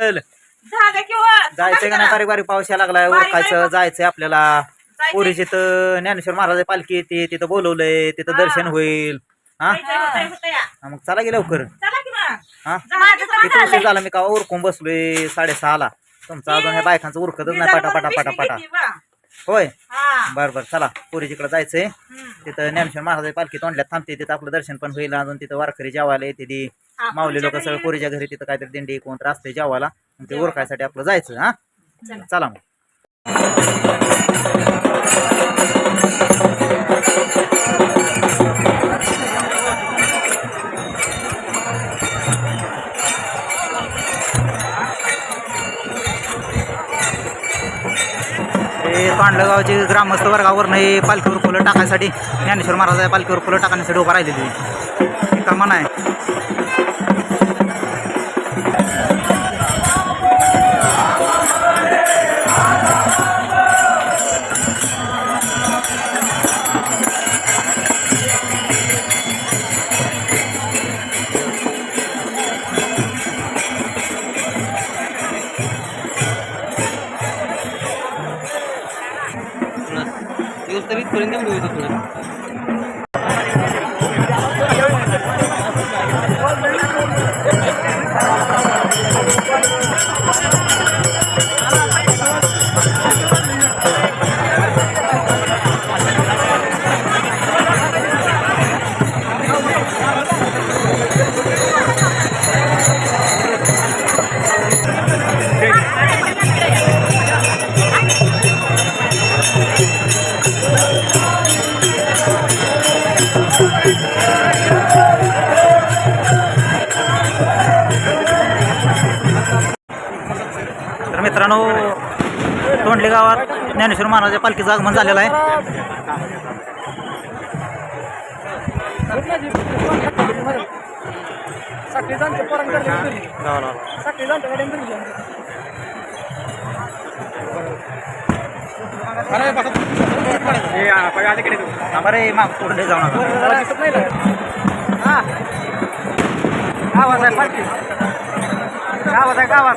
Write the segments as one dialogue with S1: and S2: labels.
S1: चल
S2: झालं किंवा
S1: जायचंय का नाही बारीक बारीक पाऊस यायला लागलाय
S2: बारीक
S1: जायचंय आपल्याला. पोरीची तर ज्ञानेश्वर महाराज पालखी येते तिथं बोलवलंय तिथं. दर्शन होईल हा. हा, मग चला की लवकर. हा किती उशीर
S2: झालंय.
S1: झाला मी का उरकून बसलोय साडेसहाला तुमचं अजून ह्या बायकांचं उरकतच नाही पटा पटा पटा पटा. होय. बर बर चला पोरीजीकडे जायचंय. तिथं ज्ञानेश्वर महाराज पालखी तोंडल्यात थांबते तिथं आपलं दर्शन पण होईल अजून तिथं वारकरी जेवायला येते ती माऊली लोक सगळं पोरीच्या घरी तिथं काहीतरी दिंडी कोणतं असते जेवायला ते. उरकायसाठी आपलं जायचं हा
S2: चला.
S1: चला मग पांडलगावचे ग्रामस्थ वर्गावर नाही पालखीवर फुलं टाकायसाठी ज्ञानेश्वर महाराज पालखीवर फुलं टाकण्यासाठी उभा राहिलेली. कामा
S3: आहे. বাধাবিদ করে নিয়ে আমি
S1: নিবেদিত मित्रांनो तोंडले गावात ज्ञानेश्वर महाराजा पालखीचं आगमन झालेलं आहे. बरे माग तोंडले जाऊ नका.
S3: गावात आहे पालखी. गावात आहे गावात.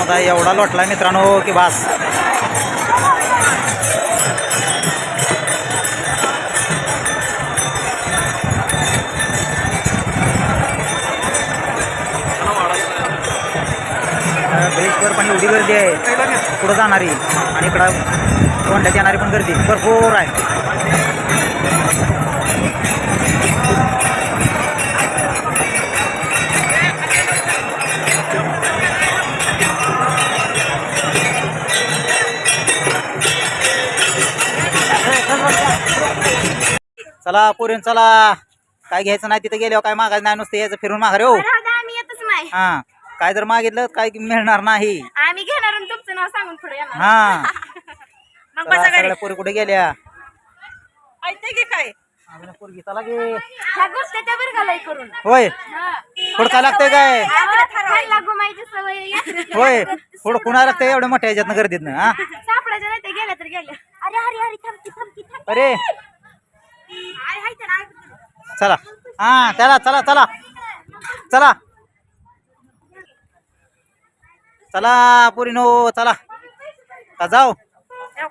S1: आता एवढा लोटला मित्रांनो की बास. ब्रिजवर पण एवढी गर्दी आहे. पुढं जाणारी. आणि इकडं कोणत्यात येणारी पण गर्दी. भरपूर आहे. चला पोरीन चला. काय घ्यायचं नाही तिथे गेल्यावर काय मागायचं नाही नुसतं यायचं फिरून माघारी हो.
S4: राहू द्या, आम्ही येतच नाही.
S1: हा. काय जर मागितलं काय मिळणार नाही.
S4: आम्ही घेणार आणि तुमचं नाव सांगून पुढे येणार.
S1: हा.
S2: मग
S1: चला,
S2: बसा घरी.
S1: सगळ्या पोरी कुठे गेल्या?
S2: ऐकते की काय?
S1: पोरगी चला गे
S4: ह्या गोष्टीच्या बरगालाई करून.
S1: होय.
S4: हा.
S1: हुडका लागतंय काय?
S4: आम्हाला खायला घुमायची सवय आहे.
S1: होय. हुडकुणा लागतंय एवढ्या मोठ्या ह्याच्यातनं गर्दीतनं हा?
S4: सापडायचं नाही ते गेल्या तर गेल्या. अरे हरी हरी थांब की थांब की थांब
S1: अरे
S4: अरे. तर.
S1: चला. हा चला चला चला. चला. चला पुरीनो चला. का जाऊ.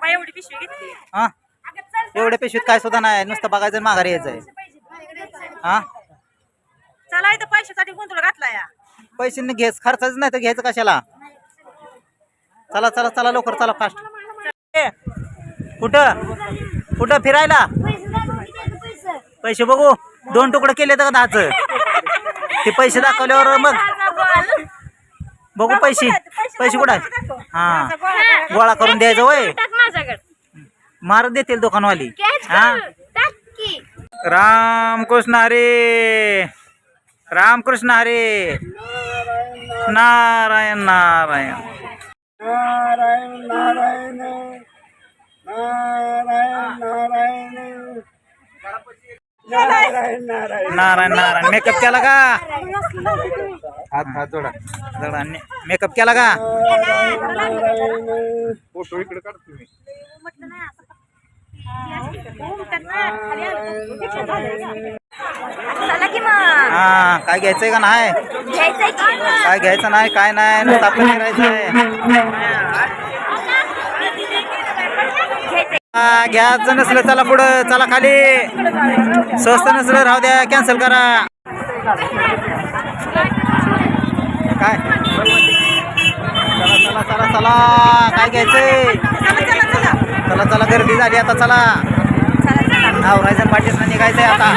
S2: एवढी पिशवी घेतली
S1: हा? एवढ्या पेशवीत काय सुद्धा नाही. नुसतं बघायचं माघारी यायचंय हा?
S2: चला इथं पैशासाठी गुंतवणूक घातला या
S1: पैसे खर्चाच नाही तर घ्यायचं कशाला? चला चला चला लवकर चला फास्ट कुठं? कुठं फिरायला? पैसे बघू. दोन तुकडे केले तर दहाच. ते पैसे दाखवल्यावर मग. बघू पैसे. पैसे कुठं हा. गोळा करून द्यायचं वय. मार देतील दुकानवाली. हा. रामकृष्ण हरे. रामकृष्ण हरे. नारायण नारायण.
S3: नारायण नारायण. नारायण नारायण. नारायण नारायण.
S1: मेकअप केला का?
S3: हात हात जोडा.
S1: जरा मेकअप केला का?
S3: फोटो इकडे काढ तुम्ही.
S1: हा काय घ्यायचंय का नाही? काय घ्यायचं नाही काय नाही? आपलं फिरायचंय
S4: घ्यायचंय
S1: हा, घ्यायचं नसलं चला पुढं चला खाली. स्वस्त नसलं राहू द्या कॅन्सल करा. काय? चला चला चला चला. काय घ्यायचंय? चला चला गर्दी झाली आता चला. आवरायचं पाठीस निघायचंय आता.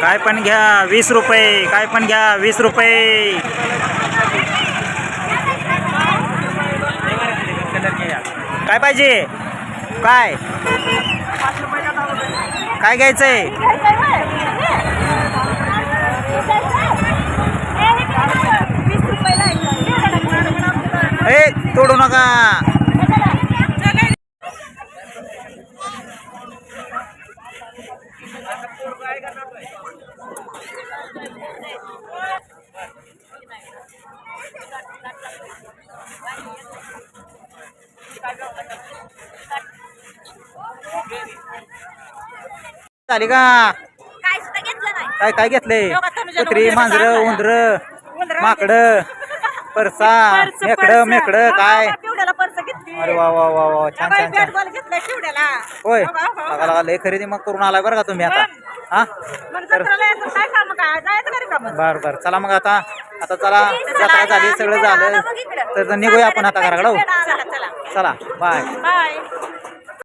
S1: काय पण घ्या वीस रुपये काय पण घ्या वीस रुपये. काय पाहिजे? काय? काय घ्यायचंय? ए तोडू नका. झाली
S4: काय
S1: काय
S2: घेतले
S1: कुत्री मांजर उंदर माकड परसा मेकड मेकड काय? अरे वा वा वा वा छान छान छान. होय.
S2: हो, हो, हो.
S1: लगा लगा लय खरेदी मग करून आलाय बरं का तुम्ही आता. हा? बर बर चला मग आता. आता चला जत्रा झाली सगळं झालं. तर निघूया आपण आता घराकडे. हो. चला बाय.
S2: बाय.